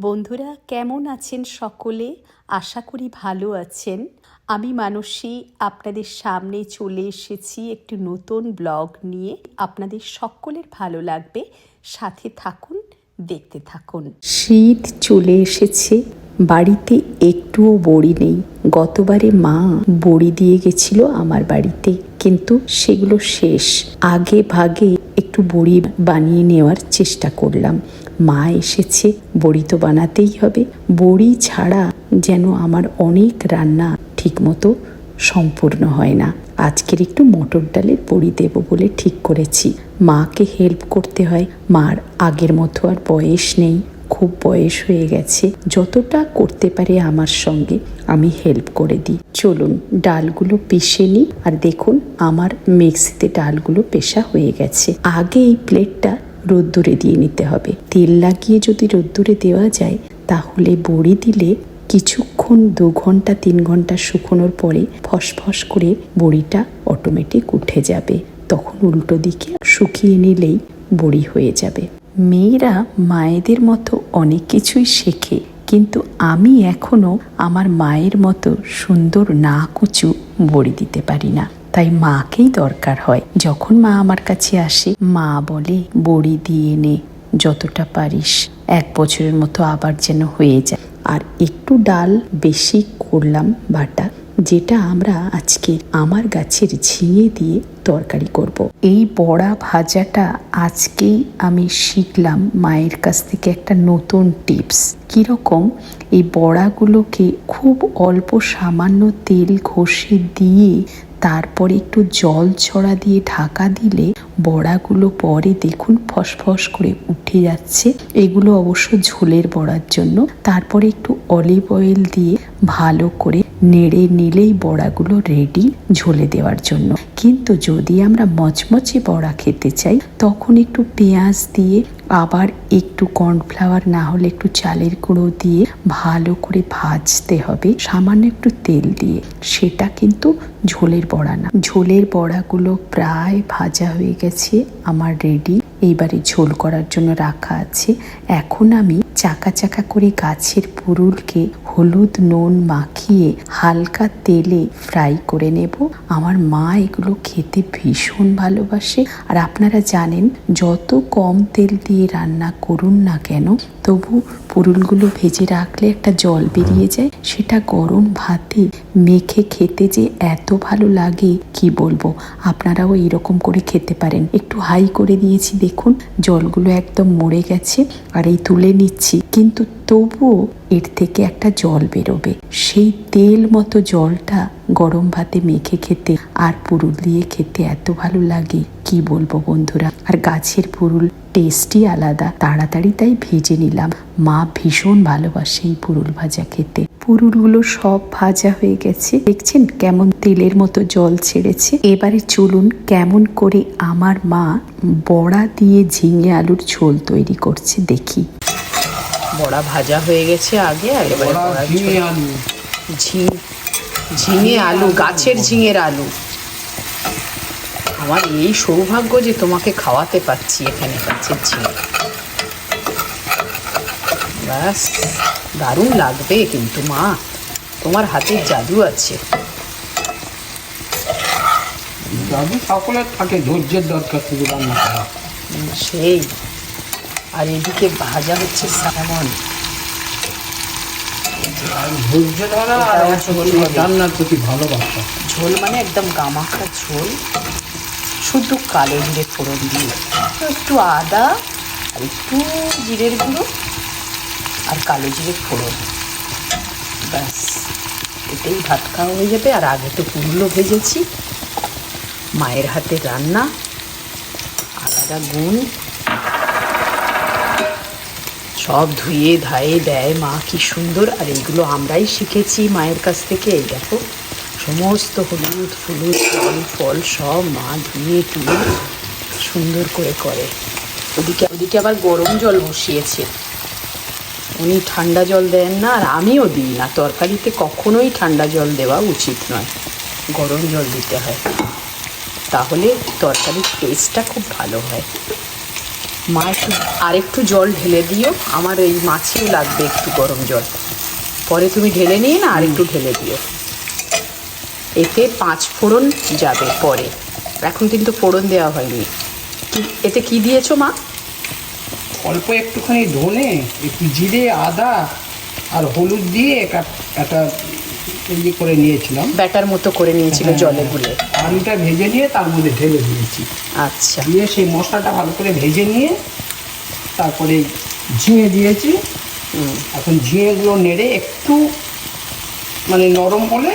বন্ধুরা, কেমন আছেন সকলে? আশা করি ভালো আছেন। আমি মানসী, আপনাদের সামনে চলে এসেছি একটি নতুন ব্লগ নিয়ে। আপনাদের সকলের ভালো লাগবে। সাথে থাকুন, দেখতে থাকুন। শীত চলে এসেছে। বাড়িতে একটুও বড়ি নেই। গতবারে মা বড়ি দিয়ে গেছিল আমার বাড়িতে। কিন্তু সেগুলো শেষ। আগে ভাগে একটু বড়ি বানিয়ে নেওয়ার চেষ্টা করলাম। মা এসেছে, বড়ি তো বানাতেই হবে। বড়ি ছাড়া যেন আমার অনেক রান্না ঠিকমতো সম্পূর্ণ হয় না। আজকের একটু মটর ডালের বড়ি দেব বলে ঠিক করেছি। মাকে হেল্প করতে হয়। মার আগের মতো আর বয়স নেই। খুব বয়স হয়ে গেছে। যতটা করতে পারে আমার সঙ্গে আমি হেল্প করে দিই। চলুন, ডালগুলো পিষে নিই। আর দেখুন, আমার মিক্সিতে ডালগুলো পেশা হয়ে গেছে। আগে এই প্লেটটা রোদ্দুরে দিয়ে নিতে হবে। তেল লাগিয়ে যদি রোদ্দুরে দেওয়া যায়, তাহলে বড়ি দিলে কিছুক্ষণ দু ঘণ্টা, তিন ঘণ্টা শুকোনোর পরে ফসফস করে বড়িটা অটোমেটিক উঠে যাবে। তখন উল্টো দিকে শুকিয়ে নিলেই বড়ি হয়ে যাবে। মেয়েরা মায়েদের মতো অনেক কিছুই শেখে, কিন্তু আমি এখনও আমার মায়ের মতো সুন্দর না কুচু বড়ি দিতে পারি না। তাই মাকেই দরকার হয়। যখন মা আমার কাছে আসে, মা বলে, বড়ি দিয়ে নে, যতটা পারিস। এক বছরের মতো আবার যেন হয়ে যায়। আর একটু ডাল বেশি করলাম বাটা, যেটা আমরা আজকে আমার গাছের ঝিঙে দিয়ে তরকারি করব। এই বড়া ভাজাটা আজকেই আমি শিখলাম মায়ের কাছ থেকে একটা নতুন টিপস। কীরকম? এই বড়াগুলোকে খুব অল্প সামান্য তেল ঘষে দিয়ে তারপরে একটু জল ছড়া দিয়ে ঢাকা দিলে বড়াগুলো পরে দেখুন ফসফস করে উঠে যাচ্ছে। এগুলো অবশ্য ঝোলের বড়ার জন্য। তারপরে একটু অলিভ অয়েল দিয়ে ভালো করে নেড়ে নিলেই বড়াগুলো রেডি ঝোলে দেওয়ার জন্য। কিন্তু যদি আমরা মচমচে বড়া খেতে চাই, তখন একটু পেঁয়াজ দিয়ে, আবার একটু কর্নফ্লাওয়ার না হলে একটু চালের গুঁড়ো দিয়ে ভালো করে ভাজতে হবে। সামান্য একটু তেল দিয়ে। সেটা কিন্তু ঝোলের বড়া না। ঝোলের বড়াগুলো প্রায় ভাজা হয়ে গেছে, আমার রেডি এইবারে ঝোল করার জন্য রাখা আছে। এখন আমি চাকা চাকা করে গাছের পুরুলকে হলুদ নুন মাখিয়ে হালকা তেলে ফ্রাই করে নেব। আমার মা এগুলো খেতে ভীষণ ভালোবাসে। আর আপনারা জানেন, যত কম তেল দিয়ে রান্না করুন না কেন তবু পুরুলগুলো ভেজে রাখলে একটা জল বেরিয়ে যায়। সেটা গরম ভাতে মেখে খেতে যে এত ভালো লাগে, কি বলব? আপনারাও এরকম করে খেতে পারেন। একটু হাই করে দিয়েছি, দেখুন। জলগুলো একদম মরে গেছে আর এই তুলে নিচ্ছি। কিন্তু তবুও এর থেকে একটা জল বেরোবে। সেই তেল মতো জলটা গরম ভাতে মেখে খেতে আর পুরুল দিয়ে খেতে এত ভালো লাগে কি বলব বন্ধুরা? আর গাছের পুরুল টেস্টই আলাদা তাড়াতাড়ি তাই ভেজে নিলাম। মা ভীষণ ভালোবাসে এই পুরুল ভাজা খেতে। পুরুলগুলো সব ভাজা হয়ে গেছে। দেখছেন কেমন তেলের মতো জল ছেড়েছে। এবারে চলুন কেমন করে আমার মা বড়া দিয়ে ঝিঙে আলুর ঝোল তৈরি করছে দেখি। বড়া ভাজা হয়ে গেছে আগে আর এবারে বড়া ঝিঙে ঝিঙে আলু গাছের ঝিঙের আলু। আমার এই সৌভাগ্য যে তোমাকে খাওয়াতে পারছি এখানে গাছের ঝিঙে। ব্যাস দারুণ লাগবে কিন্তু মা। তোমার হাতের জাদু আছে। জাদু সকলের থাকে ধৈর্যের দরকার শুধু রান্না করা। সেই। আর এদিকে ভাজা হচ্ছে স্যামন ধৈর্য ধরা আর ঝোল রান্নার প্রতি ভালোবাসা। ঝোল মানে একদম গামাখা ঝোল। শুধু কালো জিরে ফোড়ন দিয়ে। একটু আদা আর একটু জিরের গুঁড়ো আর কালো জিরে ফোড়ন। ব্যাস এতেই ভাত খাওয়া হয়ে যাবে। আর আগে তো পুরুলো ভেজেছি। মায়ের হাতে রান্না। আলাদা গুণ। সব ধুয়ে, ধায়ে, দেয় মা, কি সুন্দর। আর এইগুলো আমরাই শিখেছি মায়ের কাছ থেকে। এই দেখো, সমস্ত হলুদ ফুলুদ ফল ফল সব মা ধুয়ে টুয়ে সুন্দর করে করে। ওদিকে ওদিকে আবার গরম জল বসিয়েছে। উনি ঠান্ডা জল দেন না, আর আমিও দিই না। তরকারিতে কখনোই ঠান্ডা জল দেওয়া উচিত নয়। গরম জল দিতে হয়। তাহলে তরকারির টেস্টটা খুব ভালো হয়। মা একটু আর একটু জল ঢেলে দিও। আমার এই মাছেও লাগবে একটু গরম জল। পরে তুমি ঢেলে নিয়ে না আর একটু ঢেলে দিও। এতে পাঁচ ফোড়ন যাবে পরে। এখন কিন্তু ফোড়ন দেওয়া হয়নি। এতে কি দিয়েছ মা? অল্প একটুখানি ধনে, একটু জিরে, আদা আর হলুদ দিয়ে একটা- একটা ইয়ে করে নিয়েছিলাম। ব্যাটার মতো করে নিয়েছিল হ্যাঁ। জলে গুলে। আলুটা ভেজে নিয়ে তার মধ্যে ঢেলে দিয়েছি। আচ্ছা। দিয়ে সেই মশলাটা ভালো করে ভেজে নিয়ে তারপরে ঝিঙে দিয়েছি। এখন ঝিঙেগুলো নেড়ে একটু মানে নরম হলে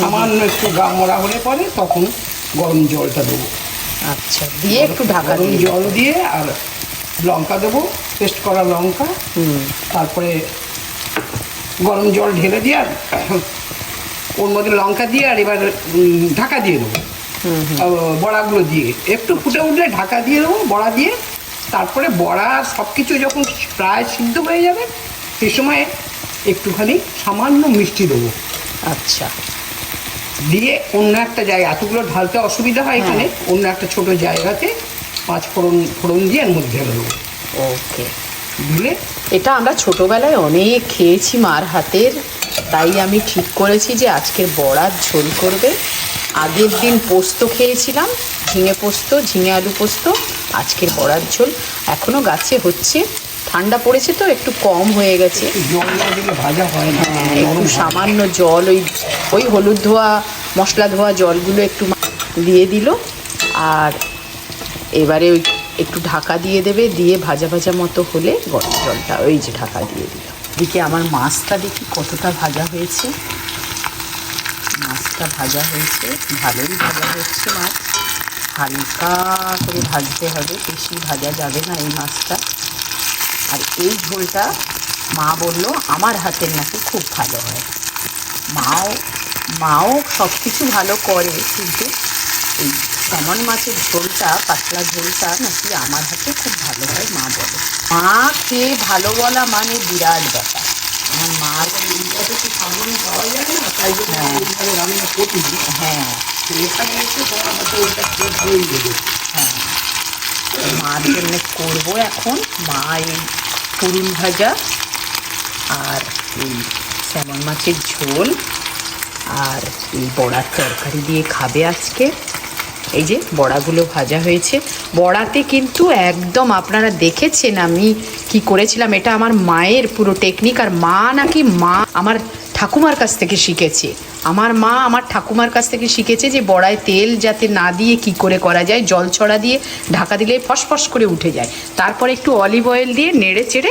সামান্য একটু গা মরা হলে পরে তখন গরম জলটা দেবো। আচ্ছা দিয়ে একটু ঢাকা দিয়ে জল দিয়ে আর লঙ্কা দেবো পেস্ট করা লঙ্কা। তারপরে গরম জল ঢেলে দিয়ে আর ওর মধ্যে লঙ্কা দিয়ে আর এবার ঢাকা দিয়ে দেবো। বড়াগুলো দিয়ে। একটু ফুটে উঠলে ঢাকা দিয়ে দেবো বড়া দিয়ে। তারপরে বড়া সব কিছু যখন প্রায় সিদ্ধ হয়ে যাবে সে সময় একটুখানি সামান্য মিষ্টি দেবো। আচ্ছা। দিয়ে অন্য একটা জায়গা এতগুলো ঢালতে অসুবিধা হয় এখানে অন্য একটা ছোট জায়গাতে পাঁচ ফোড়ন ফোড়ন দিয়ে এর মধ্যে দেবো। ওকে। দিলে এটা আমরা ছোটবেলায় অনেক খেয়েছি মার হাতের। তাই আমি ঠিক করেছি যে আজকের বড়ার ঝোল করবে। আগের দিন পোস্ত খেয়েছিলাম, ঝিঙে পোস্ত, ঝিঙে আলু পোস্ত, আজকের বড়ার ঝোল। এখনও গাছে হচ্ছে, ঠান্ডা পড়েছে তো, একটু কম হয়ে গেছে। হয়, একটু সামান্য জল, ওই ওই হলুদ ধোয়া, মশলা ধোয়া জলগুলো একটু দিয়ে দিল। আর এবারে ওই একটু ঢাকা দিয়ে দেবে, দিয়ে ভাজা ভাজা মতো হলে গরম জলটা ওই যে ঢাকা দিয়ে দিল। দিকে আমার মাছটা দেখি কতটা ভাজা হয়েছে। মাছটা ভাজা হয়েছে, ভালোই ভাজা হচ্ছে মাছ। হালকা করে ভাজতে হবে, বেশি ভাজা যাবে না এই মাছটা। আর এই ঝোলটা মা বলল আমার হাতের নাকি খুব ভালো হয়। মাও মাও সব কিছু ভালো করে কিন্তু এই সামন মাছের ঝোলটা পাতলা ঝোলটা নাকি আমার হাতে খুব ভালো হয় মা বলে। মা খেয়ে ভালো বলা মানে বিরাট ব্যাপার। আমার মার এইটাতে তো সাবন পাওয়া যায় না তাই জন্য হ্যাঁ। হ্যাঁ। হ্যাঁ। মার জন্য করব এখন মা এই পুরুল ভাজা আর এই স্যামন মাছের ঝোল আর এই বড়ার তরকারি দিয়ে খাবে আজকে। এই যে বড়াগুলো ভাজা হয়েছে। বড়াতে কিন্তু একদম আপনারা দেখেছেন আমি কি করেছিলাম, এটা আমার মায়ের পুরো টেকনিক আর মা নাকি মা আমার ঠাকুমার কাছ থেকে শিখেছে। আমার মা আমার ঠাকুমার কাছ থেকে শিখেছে যে বড়ায় তেল যাতে না দিয়ে কি করে করা যায়, জল ছড়া দিয়ে ঢাকা দিলে ফসফস করে উঠে যায়। তারপরে একটু অলিভ অয়েল দিয়ে নেড়ে চেড়ে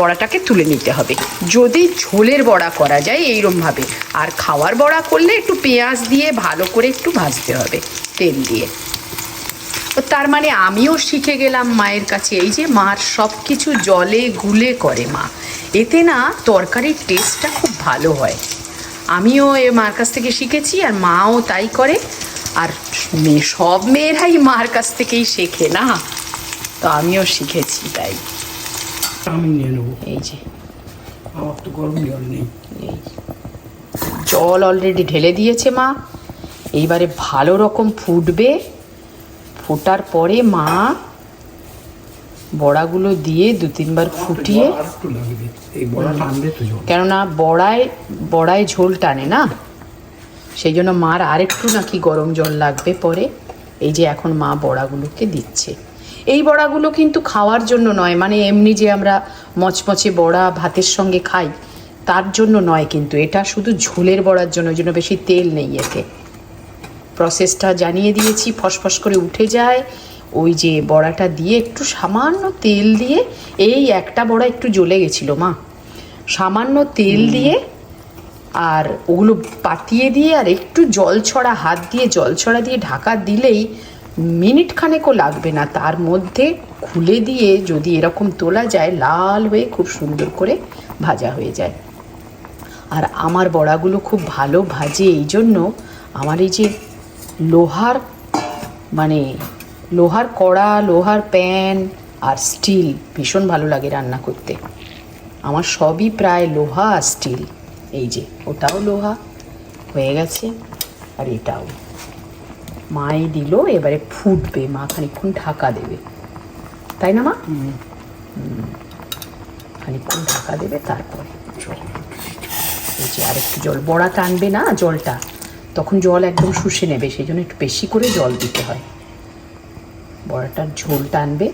বড়াটাকে তুলে নিতে হবে। যদি ঝোলের বড়া করা যায় এইরমভাবে। আর খাওয়ার বড়া করলে একটু পেঁয়াজ দিয়ে ভালো করে একটু ভাজতে হবে, তেল দিয়ে। তার মানে আমিও শিখে গেলাম মায়ের কাছে, এই যে মার সব কিছু জলে গুলে করে মা। এতে না তরকারির টেস্টটা খুব ভালো হয়। আমিও এ মার কাছ থেকে শিখেছি আর মাও তাই করে। আর মেয়ে সব মেয়েরাই মার কাছ থেকেই শেখে না? তো আমিও শিখেছি তাই। আমি নিয়ে নেব। এই যে। আমার তো গরম জল নেই। এই জল অলরেডি ঢেলে দিয়েছে মা। এইবারে ভালো রকম ফুটবে। ফোটার পরে মা বড়াগুলো দিয়ে দু তিনবার ফুটিয়ে কেননা বড়ায় বড়ায় ঝোল টানে না। সেই জন্য মার আরেকটু নাকি গরম জল লাগবে পরে। এই যে এখন মা বড়াগুলোকে দিচ্ছে। এই বড়াগুলো কিন্তু খাওয়ার জন্য নয় মানে এমনি যে আমরা মচমচে বড়া ভাতের সঙ্গে খাই তার জন্য নয় কিন্তু। এটা শুধু ঝোলের বড়ার জন্য ওই জন্য বেশি তেল নেই এতে। প্রসেসটা জানিয়ে দিয়েছি ফসফস করে উঠে যায় ওই যে বড়াটা দিয়ে একটু সামান্য তেল দিয়ে এই একটা বড়া একটু জ্বলে গেছিল মা। সামান্য তেল দিয়ে আর ওগুলো পাতিয়ে দিয়ে আর একটু জল ছড়া হাত দিয়ে জল ছড়া দিয়ে ঢাকা দিলেই মিনিট খানেকও লাগবে না। তার মধ্যে খুলে দিয়ে যদি এরকম তোলা যায়, লাল হয়ে খুব সুন্দর করে ভাজা হয়ে যায়। আর আমার বড়াগুলো খুব ভালো ভাজে, এই জন্য আমার এই যে লোহার মানে লোহার কড়া, লোহার প্যান আর স্টিল ভীষণ ভালো লাগে রান্না করতে। আমার সবই প্রায় লোহা আর স্টিল। এই যে ওটাও লোহা হয়ে গেছে আর এটাও। মাই দিল এবারে ফুটবে মা খানিক্ষণ ঢাকা দেবে। তাই না মা? খানিকক্ষণ ঢাকা দেবে তারপরে জল। এই যে আরেকটু জল বড়া টানবে না জলটা। তখন জল একদম শুষে নেবে সেই জন্য একটু বেশি করে জল দিতে হয়। বড়াটার ঝোল টানবে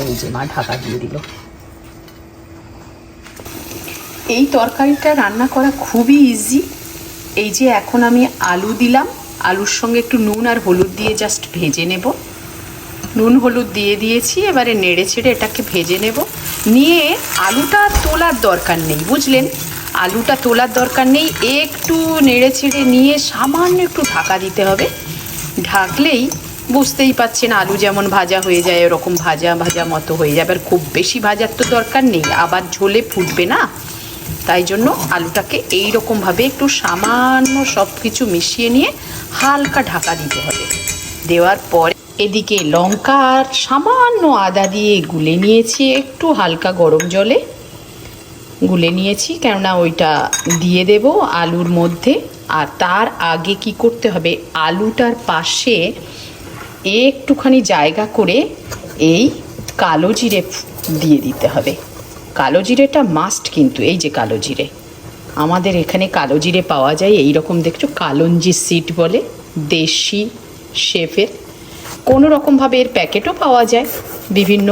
এই যে মা ঢাকা দিয়ে দিল। এই তরকারিটা রান্না করা খুবই ইজি এই যে এখন আমি আলু দিলাম আলুর সঙ্গে একটু নুন আর হলুদ দিয়ে জাস্ট ভেজে নেব। নুন, হলুদ দিয়ে দিয়েছি, এবারে নেড়ে ছেড়ে এটাকে ভেজে নেব। নিয়ে আলুটা তোলার দরকার নেই, বুঝলেন? আলুটা তোলার দরকার নেই, একটু নেড়ে ছেড়ে নিয়ে সামান্য একটু ঢাকা দিতে হবে। ঢাকলেই বুঝতেই পাচ্ছেন আলু যেমন ভাজা হয়ে যায়, ওরকম ভাজা ভাজা মতো হয়ে যাবে। আর খুব বেশি ভাজার তো দরকার নেই, আবার ঝোলে ফুটবে না? তাই জন্য আলুটাকে এই রকমভাবে একটু সামান্য সব কিছু মিশিয়ে নিয়ে হালকা ঢাকা দিতে হবে। দেওয়ার পরে এদিকে লঙ্কা আর সামান্য আদা দিয়ে গুলে নিয়েছি, একটু হালকা গরম জলে গুলে নিয়েছি, কেননা ওইটা দিয়ে দেব আলুর মধ্যে। আর তার আগে কি করতে হবে, আলুটার পাশে একটুখানি জায়গা করে এই কালো জিরে দিয়ে দিতে হবে। কালো জিরেটা মাস্ট কিন্তু, এই যে কালো জিরে। আমাদের এখানে কালো জিরে পাওয়া যায়, এই রকম দেখছ, কালঞ্জি সিট বলে, দেশি শেফের। কোনো রকমভাবে এর প্যাকেটও পাওয়া যায়, বিভিন্ন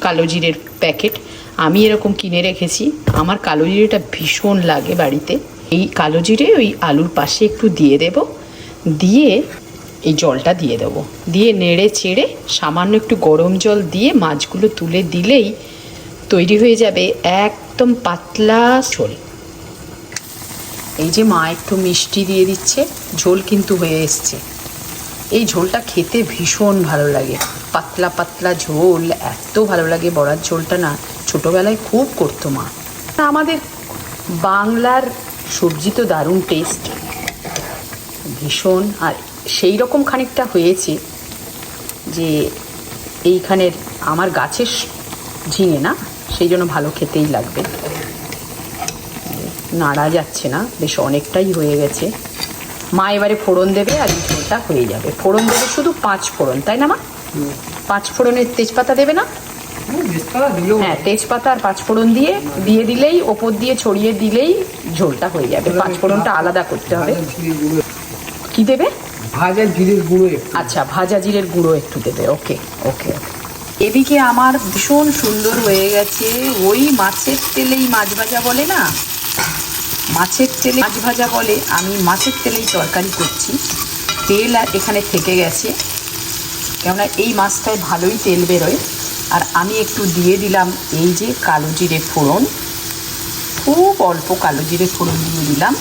কালো জিরের প্যাকেট। আমি এরকম কিনে রেখেছি, আমার কালো জিরেটা ভীষণ লাগে বাড়িতে। এই কালো জিরে ওই আলুর পাশে একটু দিয়ে দেব, দিয়ে এই জলটা দিয়ে দেবো। দিয়ে নেড়ে চেড়ে সামান্য একটু গরম জল দিয়ে মাছগুলো তুলে দিলেই তৈরি হয়ে যাবে একদম পাতলা ঝোল। এই যে মা একটু মিষ্টি দিয়ে দিচ্ছে, ঝোল কিন্তু হয়ে এসছে। এই ঝোলটা খেতে ভীষণ ভালো লাগে। পাতলা পাতলা ঝোল, এত ভালো লাগে বড়ার ঝোলটা না। ছোটোবেলায় খুব করতো মা। আমাদের বাংলার সবজি তো দারুণ টেস্ট ভীষণ, আর সেই রকম খানিকটা হয়েছে যে এইখানের আমার গাছের ঝিঙে না? সেই জন্য ভালো খেতেই লাগবে। নাড়া যাচ্ছে না বেশ অনেকটাই হয়ে গেছে। মা এবারে ফোড়ন দেবে আর ঝোলটা হয়ে যাবে। ফোড়ন দেবে শুধু পাঁচ ফোড়ন তাই না মা? পাঁচ ফোড়নের তেজপাতা দেবে না? হ্যাঁ তেজপাতা আর পাঁচ ফোড়ন দিয়ে দিয়ে দিলেই ওপর দিয়ে ছড়িয়ে দিলেই ঝোলটা হয়ে যাবে। পাঁচ ফোড়নটা আলাদা করতে হবে। কি দেবে? ভাজা জিরের গুঁড়ো আচ্ছা ভাজা জিরের গুঁড়ো একটু দেবে। ওকে ওকে ওকে। এদিকে আমার ভীষণ সুন্দর হয়ে গেছে। ওই মাছের তেলেই মাছ ভাজা বলে না? মাছের তেলে মাছ ভাজা বলে, আমি মাছের তেলেই তরকারি করছি। তেল আর এখানে থেকে গেছে। কেননা এই মাছটায় ভালোই তেল বেরোয়। আর আমি একটু দিয়ে দিলাম এই যে কালো জিরে ফোড়ন। খুব অল্প কালো জিরে ফোড়ন দিয়ে দিলাম।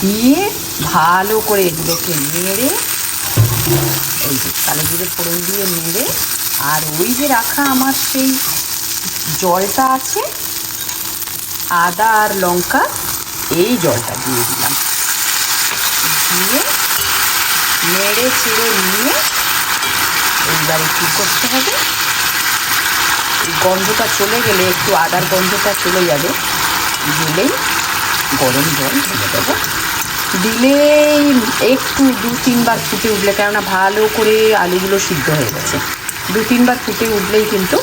দিয়ে ভালো করে এগুলোকে নেড়ে, এই যে কালো জিরে ফোড়ন দিয়ে নেড়ে আর ওই যে রাখা আমার সেই জলটা আছে, আদা আর লঙ্কা, এই জলটা দিয়ে দিলাম। দিয়ে নেড়ে চেড়ে নিয়ে এইবারে কী করতে হবে। গন্ধটা চলে গেলে একটু আদার গন্ধটা চলে যাবে। দিলেই গরম জল ঢেলে দেবো। দিলেই একটু দু তিনবার ফুটে উঠলে কেননা ভালো করে আলুগুলো সিদ্ধ হয়ে গেছে। দু তিনবার ফুটে উঠলেই কিন্তু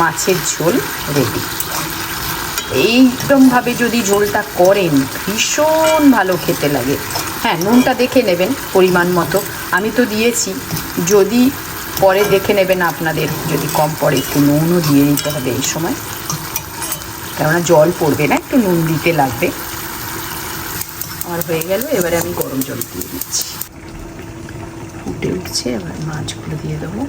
মাছের ঝোল রেডি এইরকমভাবে যদি ঝোলটা করেন, ভীষণ ভালো খেতে লাগে। হ্যাঁ নুনটা দেখে নেবেন পরিমাণ মতো। আমি তো দিয়েছি। যদি পরে দেখে নেবেন আপনাদের, যদি কম পড়ে একটু নুনও দিয়ে দিতে হবে এই সময়। কেননা জল পড়বে না, একটু নুন দিতে লাগবে। আমার হয়ে গেল, এবারে আমি গরম জল দিয়ে দিচ্ছি। ফুটে উঠছে, এবার মাছগুলো দিয়ে দেবো।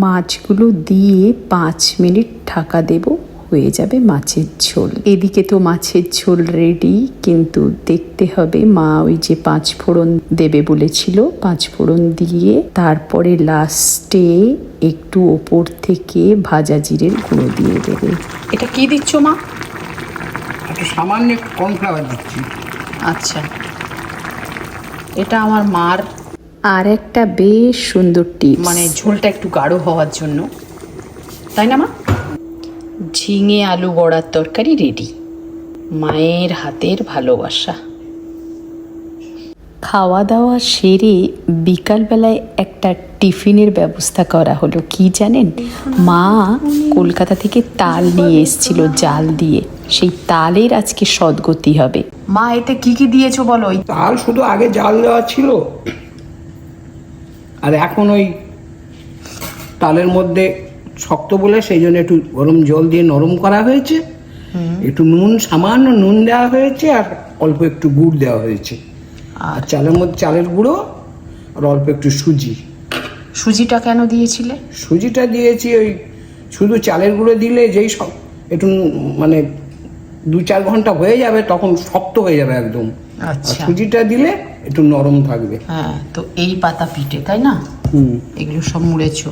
মাছগুলো দিয়ে পাঁচ মিনিট ঢাকা দেব হয়ে যাবে মাছের ঝোল। এদিকে তো মাছের ঝোল রেডি কিন্তু দেখতে হবে মা ওই যে পাঁচ ফোড়ন দেবে বলেছিল। পাঁচ ফোড়ন দিয়ে তারপরে লাস্টে একটু ওপর থেকে ভাজা জিরের গুঁড়ো দিয়ে দেবে। এটা কি দিচ্ছ মা? একটু সামান্য কর্নফ্লাওয়ার দিচ্ছি। আচ্ছা। এটা আমার মার আর একটা বেশ সুন্দর টিপ মানে ঝোলটা একটু গাঢ় হওয়ার জন্য। তাই না মা? ঝিঙে আলু বড়ার তরকারি রেডি মায়ের হাতের ভালোবাসা। খাওয়া দাওয়া সেরে বিকালবেলায় একটা টিফিনের ব্যবস্থা করা হলো কি জানেন? মা কলকাতা থেকে তাল নিয়ে এসেছিল জাল দিয়ে। সেই তালের আজকে সদ্গতি হবে। মা এতে কি কি দিয়েছ বলো? ওই তাল শুধু আগে জাল দেওয়া ছিল আর এখন ওই তালের মধ্যে শক্ত বলে সেই জন্য একটু গরম জল দিয়ে নরম করা হয়েছে। একটু নুন সামান্য নুন দেওয়া হয়েছে আর অল্প একটু গুড় দেওয়া হয়েছে। আর চালের মধ্যে চালের গুঁড়ো আর অল্প একটু সুজি। সুজিটা কেন দিয়েছিলে? সুজিটা দিয়েছি ওই শুধু চালের গুঁড়ো দিলে যেই সব একটু মানে দু চার ঘণ্টা হয়ে যাবে তখন শক্ত হয়ে যাবে একদম। আচ্ছা। সুজিটা দিলে একটু নরম থাকবে। হ্যাঁ তো এই পাতা পিঠে তাই না? হুম। এগুলো সব মুড়েছো।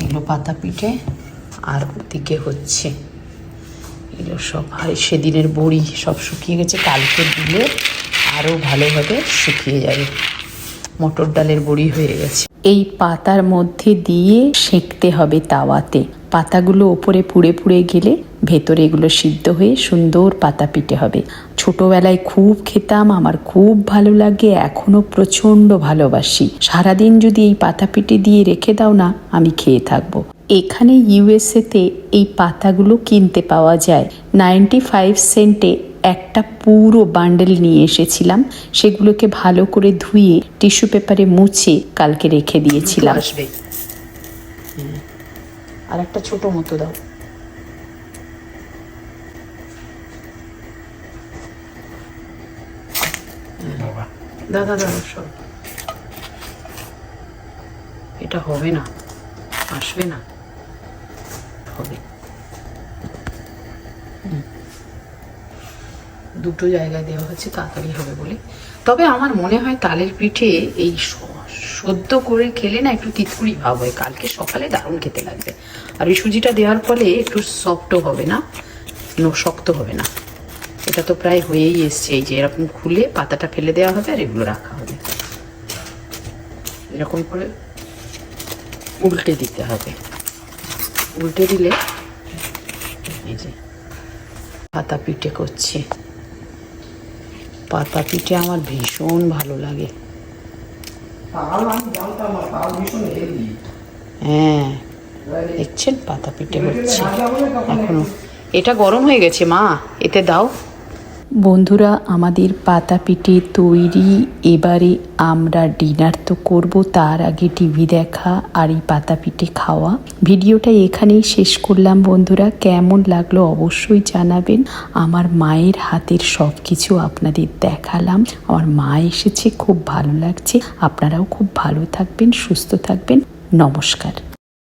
এগুলো পাতা পিঠে আর ওদিকে হচ্ছে এগুলো সব আর সেদিনের বড়ি সব শুকিয়ে গেছে কালকে দিলে আরও ভালোভাবে শুকিয়ে যাবে। মটর ডালের বড়ি হয়ে গেছে। এই পাতার মধ্যে দিয়ে সেঁকতে হবে তাওয়াতে। পাতাগুলো ওপরে পুড়ে পুড়ে গেলে ভেতরে এগুলো সিদ্ধ হয়ে সুন্দর পাতা পিঠে হবে। ছোটবেলায় খুব খেতাম, আমার খুব ভালো লাগে, এখনও প্রচণ্ড ভালোবাসি। সারাদিন যদি এই পাতা পিঠে দিয়ে রেখে দাও না, আমি খেয়ে থাকব। এখানে ইউএসএতে এই পাতাগুলো কিনতে পাওয়া যায়। নাইনটি ফাইভ সেন্টে একটা পুরো বান্ডেল নিয়ে এসেছিলাম। সেগুলোকে ভালো করে ধুয়ে টিস্যু পেপারে মুছে কালকে রেখে দিয়েছিলাম। আর একটা ছোট মতো দাও। দাদা দাদা সব। এটা হবে না আসবে না হবে। দুটো জায়গায় দেওয়া হচ্ছে তাড়াতাড়ি হবে বলে। তবে আমার মনে হয় তালের পিঠে এই সদ্য করে খেলে না একটু তিতকুড়ি ভাব হয়। কালকে সকালে দারুণ খেতে লাগবে। আর এই সুজিটা দেওয়ার ফলে একটু সফটও হবে না শক্ত হবে না। এটা তো প্রায় হয়েই এসছে। এই যে এরকম খুলে পাতাটা ফেলে দেওয়া হবে আর এগুলো রাখা হবে। এরকম করে উল্টে দিতে হবে। উল্টে দিলে এই যে পাতা পিঠে করছি। পাতা পিঠে আমার ভীষণ ভালো লাগে। হ্যাঁ দেখছেন পাতা পিঠে হচ্ছে। এখনও। এটা গরম হয়ে গেছে মা। এতে দাও। বন্ধুরা, আমাদের পাতা পিঠে তৈরি এবারে আমরা ডিনার তো করব, তার আগে টিভি দেখা আর এই পাতা পিঠে খাওয়া। ভিডিওটা এখানেই শেষ করলাম বন্ধুরা, কেমন লাগল অবশ্যই জানাবেন। আমার মায়ের হাতের সব কিছু আপনাদের দেখালাম, আমার মা এসেছে, খুব ভালো লাগছে। আপনারাও খুব ভালো থাকবেন, সুস্থ থাকবেন, নমস্কার।